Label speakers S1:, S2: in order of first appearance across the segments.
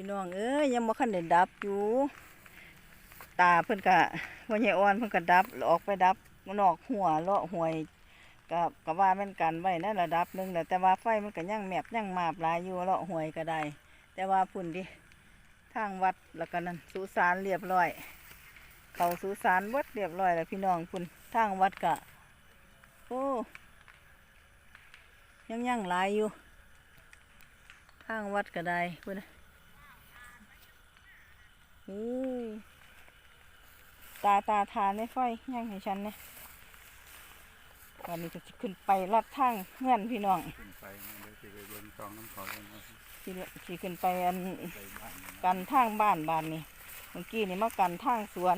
S1: พี่น้องเอ้ยยังบ่คันได้ดับอยู่ ตาเพิ่นกะว่าใหญ่อ่อนเพิ่นก็ดับออกไปดับนอกหัวเลาะหวยก็ก็ว่าแม่นกันไว้ในระดับหนึ่งแหละแต่ว่าไฟมันก็ยังแมบยังมาบลายอยู่เลาะหวยก็ได้ แต่ว่าพุ่นดิทางวัดแล้วก็นั่นสุสานเรียบร้อย เขาสุสานวัดเรียบร้อยแล้วพี่น้องพุ่นทางวัดกะโอ้ยังยังลายอยู่ ทางวัดก็ได้พุ่นนะ ตาตาทานในไฟยังให้ฉันเนี่ยวันนี้จะขึ้นไปลัดทางเงื่อนพี่น้อง
S2: ขึ้นไปเดี๋ยวจะไปเบิ่งซองน้ำเขากันเอา
S1: สิสิขึ้นไปอัน
S2: ไปบ้าน
S1: กันทางบ้านบ้านนี้เมื่อกี้นี่มากันทางสวน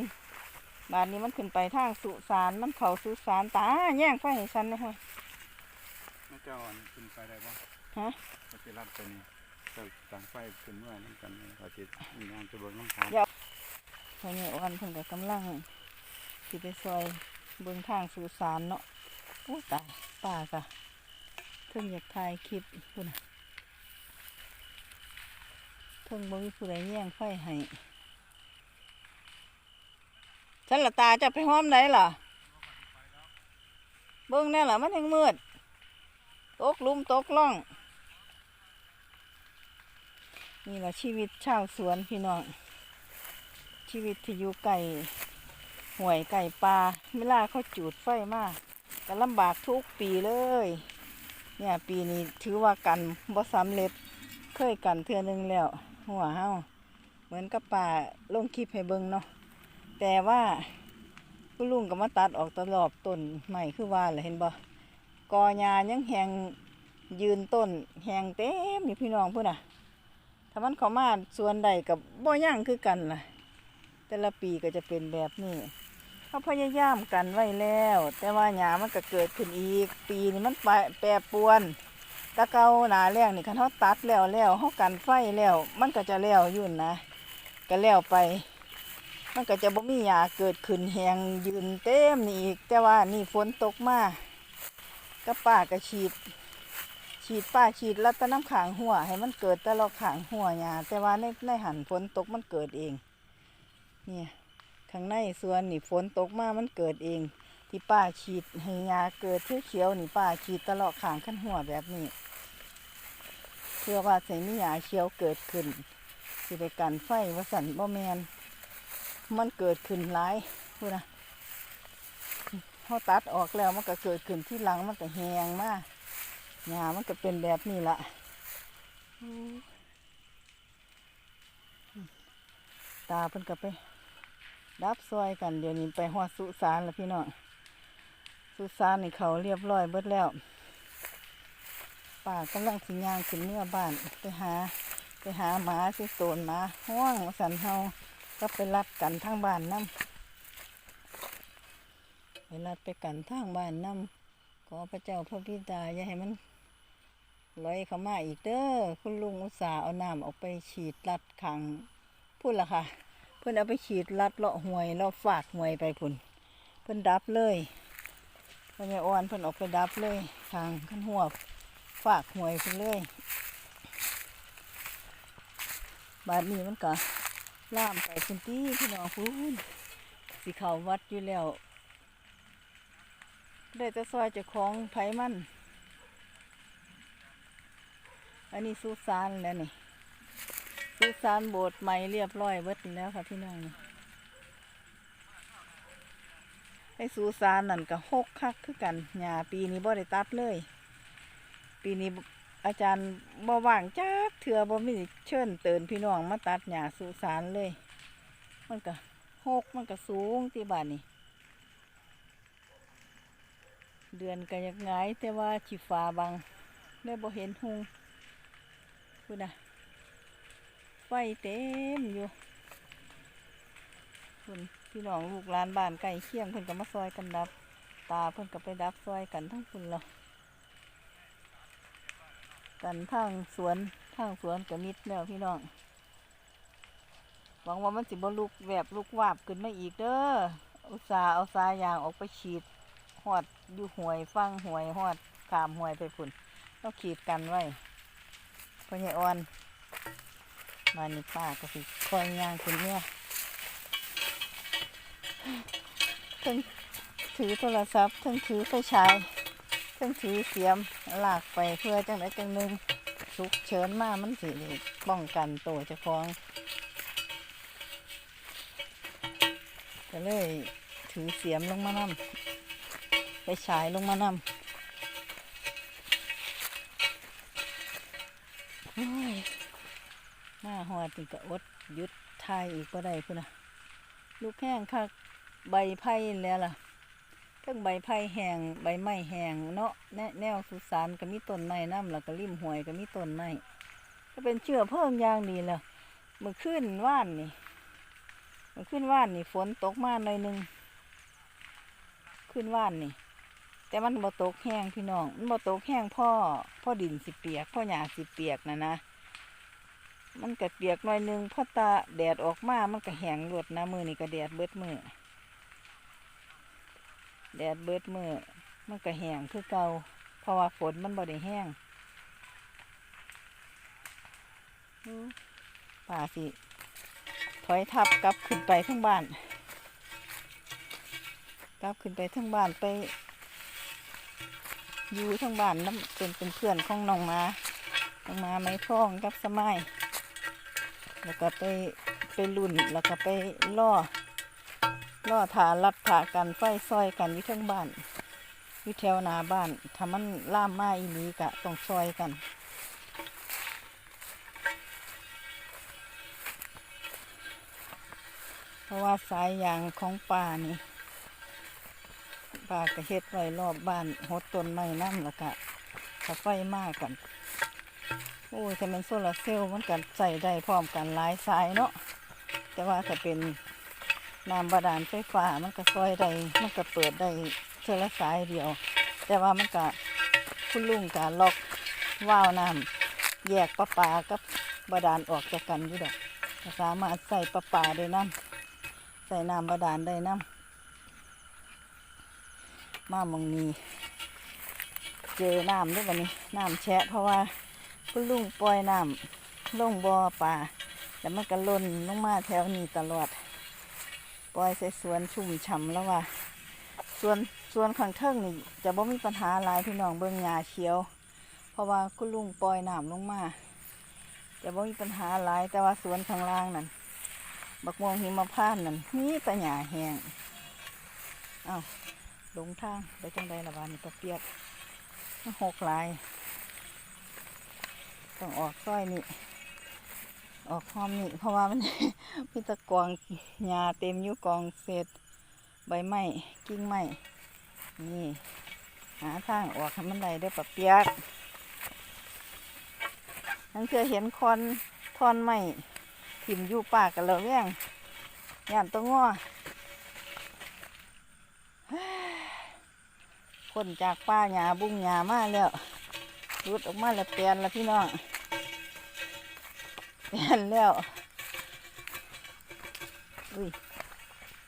S1: บ้านนี้มันขึ้นไปทางสุสานมันเขาสุสานตาแย่งไฟให้ฉันเลยเฮ้ย
S2: แม่เจ้าอ่อนขึ้นไปได้บ่
S1: ฮะ
S2: ก็จะรับไปนี่ เจ้าต่างไฟขึ้นเมื่อนั่นกันว่าจะมีงานจะเบิ่งน้ำเขา
S1: พอเนี่ยวันเพิ่นก็กำลังสิไปซอยเบิ่งทางสุสานเนาะโอ้ตายป้ากะเพิ่งอยากถ่ายคลิปพุ่นเพิ่งบ่มีผู้ใดแย่งไฟให้ฉันละตาจะไปห้อมไหนล่ะเบิ่งแน่ล่ะมันยังมืดตกลุมตกล่อง นี่แหละชีวิตชาวสวนพี่น้อง ชีวิตที่อยู่ไก่ห่วยไก่ปลาเวลาเขาจูดไฟมากก็ลำบากทุกปีเลย เนี่ยปีนี้ถือว่ากันบ่สำเร็จเคยกันเทื่อนึงแล้ว หัวเฮาเหมือนกับป่าลงคลิปให้เบิงเนาะแต่ว่าคุณลุงก็มาตัดออกตลอดต้นใหม่คือว่าแหละเห็นบ่กอหญ้ายังแหงยืนต้นแหงเต็มอยู่พี่น้องพุ่นน่ะ ถ้ามันเข้ามาส่วนใดกับบ่ย่างคือกันล่ะ แต่ละปีก็จะเป็นแบบนี้เขาพยายามกันไว้แล้ว แต่ว่าหญ้ามันก็เกิดขึ้นอีก ปีนี้มันไปแปรปวนตะเกาหนาแรงนี่คันเขาตัดแล้วแล้วเขากันไฟแล้ว มันก็จะแล้วยุ่นนะก็แล้วไป มันก็จะบ่มีหญ้าเกิดขึ้นแหงยืนเต็มนี่อีก แต่ว่านี่ฝนตกมาก็ป้าก็ฉีด ฉีดป้าฉีดแล้วตะน้ำขางหัว ให้มันเกิดแต่เราขางหัวหญ้าแต่ว่าในในหันฝนตกมันเกิดเอง เนี่ยข้างในสวนนี่ฝนตกมามันเกิดเอง ที่ป้าฉีดให้หญ้าเกิดเขียวๆนี่ป้าฉีดตลอดขางขั้นหัวแบบนี้ เพื่อว่าจะมีหญ้าเขียวเกิดขึ้นสิได้กันไฟวสันบ่แมนมันเกิดขึ้นหลายพูดนะเขาตัดออกแล้วมันก็เกิดขึ้นที่หลังมันก็แหงมาก หญ้ามันก็เป็นแบบนี้ละตาเพิ่นก็ไปดับซอยกันเดี๋ยวนี้ไปหอดสุสานแล้วพี่น้องสุสานนี่เขาเรียบร้อยเบิดแล้วป้ากำลังสิยางขึ้นเมื่อบ้านไปหา ไปหาหมาสิโตนหมาห้วงสันเฮาก็ไปรัดกันทั้งบ้านน้ำไปรัดไปกันทั้งบ้านน้ำขอพระเจ้าพระพิตาอย่าให้มัน ลอยเข้ามาอีกเด้อคุณลุงอุตส่าห์เอาน้ำออกไปฉีดรัดขังพูดละค่ะ เพิ่อนเอาไปฉีดลัดเลาะห่วยเลาะฝากห่วยไปพุ่นเพิ่อนดับเลยเพิ่อนแม่อ่อนเพิ่อนออกไปดับเลยทางขั้นหัวฝากห่วยเพิ่อนเลยบาดนี้มันก็ล่ามไปพุ่นตีพี่น้องพุ่นสิเขาวัดอยู่แล้วได้แต่ซอยเจ้าของไผมัน อันนี้สุสานแล้วนี่สุสานโบสถ์ใหม่เรียบร้อยเบิดแล้วค่ะพี่น้องนี่ไอ้สุสานนั่นก็หกคักคือกันหญ้าปีนี้บ่ได้ตัดเลย ปีนี้อาจารย์บ่ว่างจักเถื่อบ่มีเชิญเตือนพี่น้องมาตัดหญ้าสุสานเลย มันก็หกมันก็สูงที่บ้านนี่เดือนก็ยังไงแต่ว่าชีฟ้าบังเลยบ่เห็นหุง พูดนะไฟเต็มอยู่คุณพี่น้องลูกหลานบ้านใกล้เคียงเพิ่นก็มาซอยกันดับ ตาเพิ่นก็ไปดับซอยกันทั้งคุณเรากันทางสวนทางสวนก็มิดแล้วพี่น้องหวังว่ามันสิบลุกแบบลุกวาบขึ้นมาอีกเด้ออุตสาเอาสายยางออกไปฉีดหอดอยู่หวยฟังหวยหอดขามหวยไปฝุ่นต้องขีดกันไว้ พ่อใหญ่อ่อนบ้านนี้ป้าก็สิคอยย่างขึ้นเมื่อเพิ่งถือโทรศัพท์เพิ่งถือไฟฉายเพิ่งถือเสียมลากไปเพื่อจังไดจังหนึงฉุกเฉินมามันสิป้องกันตัวเจ้าของก็เลยถือเสียมลงมานำไปฉายลงมานำ หน้าดกะอดยุดทายอีกก็ได้พุ่นนะลูกแห้งคักใบไผ่แล้วล่ะทั้งใบไผ่แห้งใบไม้แห้งเนาะแนแนวสุสานก็มีต้นไม้น้ำแล้วก็ริมห้วยก็มีต้นไม้ก็เป็นเชื้อเพลิงอย่างดีแล้วมื่อคืนว่านนี่มื่อคืนว่านนี่ฝนตกมาหน่อยหนึงคืนว่านนี่ แต่มันบ่ตกแห้งพี่น้อง มันบ่ตกแห้งพ่อพ่อดินสิเปียกพ่อหญ้าสิเปียกนะนะ มันก็เปียกหน่อยหนึงพอตาแดดออกมา มันก็แห้งรวดนะมือนี่ก็แดดเบิดมือแดดเบิดมือมันก็แห้งคือเก่าเพราะว่าฝนมันบ่ได้แห้งป่าสิถอยทับกลับขึ้นไปทั้งบ้านกลับขึ้นไปทั้งบ้านไปอยู่ทั้งบ้านน้ำเป็นเป็นเพื่อนของน้องมาน้องมาไม้องกับสมัย แล้วก็ไปไปลุ่นแล้วก็ไปล่อล่อถารัดถากันไฟซอยกันอยู่ทั้งบ้านอยู่แถวนาบ้านถ้ามันล่ามมาอีหลีกะต้องซอยกันเพราะว่าสายยางของป่านี่ป่าก็เฮ็ดไว้รอบบ้านหดต้นไม้น้ำแล้วก็ถ้าไฟมากกัน โอ้ยถ้าเป็นโซลาเซลล์มันกันใส่ได้พร้อมกันหลายสายเนาะแต่ว่าถ้าเป็นน้ำบาดาลไฟฟ้ามันก็ซอยได้มันก็เปิดได้เทอละสายเดียว แต่ว่ามันก็คุณลุงกาล็อกว่าวน้ำแยกประปากับบาดาลออกจากกันอยู่ดอกสามารถใส่ประปาได้น้ำใส่น้ำบาดาลได้น้ำมามองนี้เจอน้ำด้วยวันนี้น้ำแชะเพราะว่า คุณลุงปล่อยน้ำลงบ่อปลาแล้วมันก็ล่นลงมาแถวนี้ตลอด ปล่อยใส่สวนชุ่มฉ่ำแล้วว่าสวนสวนข้างเทิงนี่จะบ่มีปัญหาหลายพี่น้องเบิ่งหญ้าเขียว เพราะว่าคุณลุงปล่อยน้ำลงมาจะบ่มีปัญหาหลายแต่ว่าสวนข้างล่างนั่นบักม่วงหิมพานต์นั่นมีแต่หญ้าแห้งเอ้าลงทางไปจังใดละบานนี่ก็เปียกมันหกหลาย ต้องออกซอยนี่ออกหอมนี่เพราะว่ามัน มีตะกวงหญ้าเต็มอยู่กองเศษใบไม้กิ่งไม้นี่ หาทางออกให้มันได้เด้อปะเปียกนั่นคือเห็นคอนทอนไม้ถิ่มอยู่ปากกันแล้วแย่งย่านตัวง้อคนจากป้าหญ้าบุ้งหญ้ามาแล้วรุดออกมาแล้วเปลี่ยนแล้วพี่น้อง เปลี่ยนแล้ว อุ้ย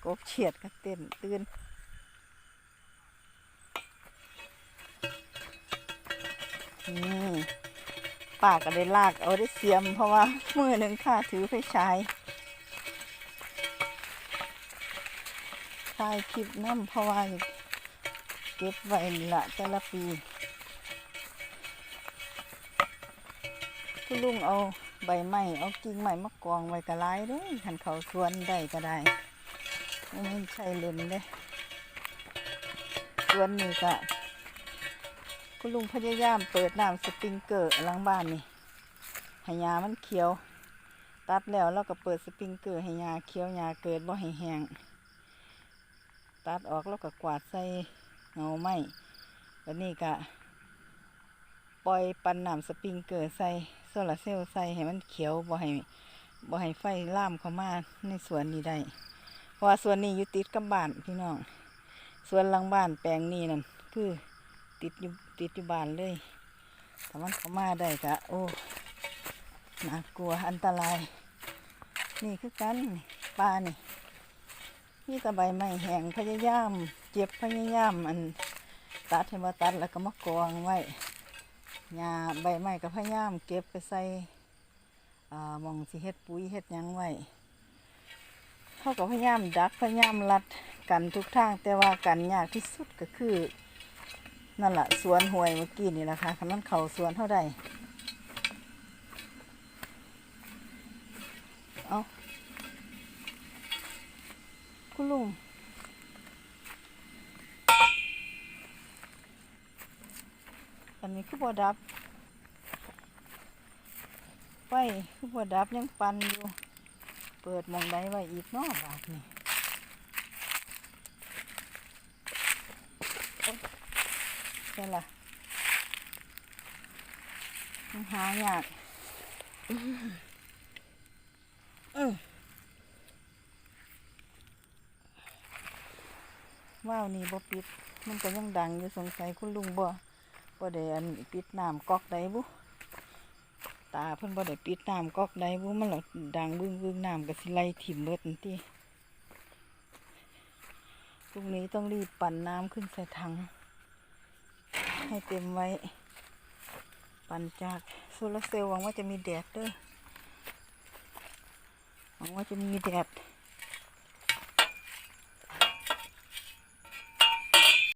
S1: กบเฉียดก็เต้นตื่นนี่ปาก็ได้ลากเอาได้เสียม เพราะว่ามือหนึ่งข้าถือไฟฉายถ่ายคลิปน้ำเพราะว่าเก็บไว้ละแต่ละปีคุณลุงเอา ใบไม้เอากิ่งไม้มากองไว้กระไรเด้ขันเขาสวนได้ก็ได้ไม่ใช่เล่นเด้สวนนี่ก็คุณลุงพยายามเปิดน้ำสปริงเกอร์หลังบ้านนี่ให้ยามันเขียว ตัดแล้วแล้วก็เปิดสปริงเกอร์ให้ยาเขียวยาเกิดบ่ให้แห้งตัดออกแล้วก็กวาดใส่เงาไม้แล้วนี่ก็ ปล่อยปันน้ำสปริงเกอร์ใส่โซลาร์เซลล์ใส่ให้มันเขียวบ่ให้บ่ให้ไฟล่ามเข้ามาในสวนนี้ได้ เพราะว่าสวนนี้อยู่ติดกับบ้านพี่น้องสวนหลังบ้านแปลงนี้นั่นคือติดอยู่ติดอยู่บ้านเลยถ้ามันเข้ามาได้ก็โอ้น่ากลัวอันตราย นี่คือกันปลานี่นี่ตะใบไม้แห้งพยายาม เจ็บพยายามอันตัดให้มาตัดแล้วก็มากองไว้ หญ้าใบไม้ก็พยายามเก็บไปใส่มองสิเฮ็ดปุ๋ยเฮ็ดยังไว้เขาก็พยายามดักพยายามรัดกันทุกทางแต่ว่ากันยากที่สุดก็คือนั่นแหละสวนหวยเมื่อกี้นี่แหละค่ะคันมันเขาสวนเท่าใดเอาคุณลุง นนี้คือบ่ดับ ไฟคือบ่ดับยังปันอยู่ เปิดมองใดไว้อีกนาะบาดนี่ใช่ละมันหายากว้าวนี่บ่ปิด มันก็ยังดังอยู่สงสัยคุณลุงบ่ บ่ได้อันปิดน้ำก๊อกใดบุตาเพิ่นบ่ได้ปิดน้ำก๊อกใดบุมันหลอดดังบึ้งบึ้งน้ำก็สิไหลถิ่มเบิดนั่นติตรงนี้ต้องรีบปั่นน้ำขึ้นใส่ถัง ให้เต็มไว้ ปั่นจากโซลาเซลล์หวังว่าจะมีแดดเด้อหวังว่าจะมีแดด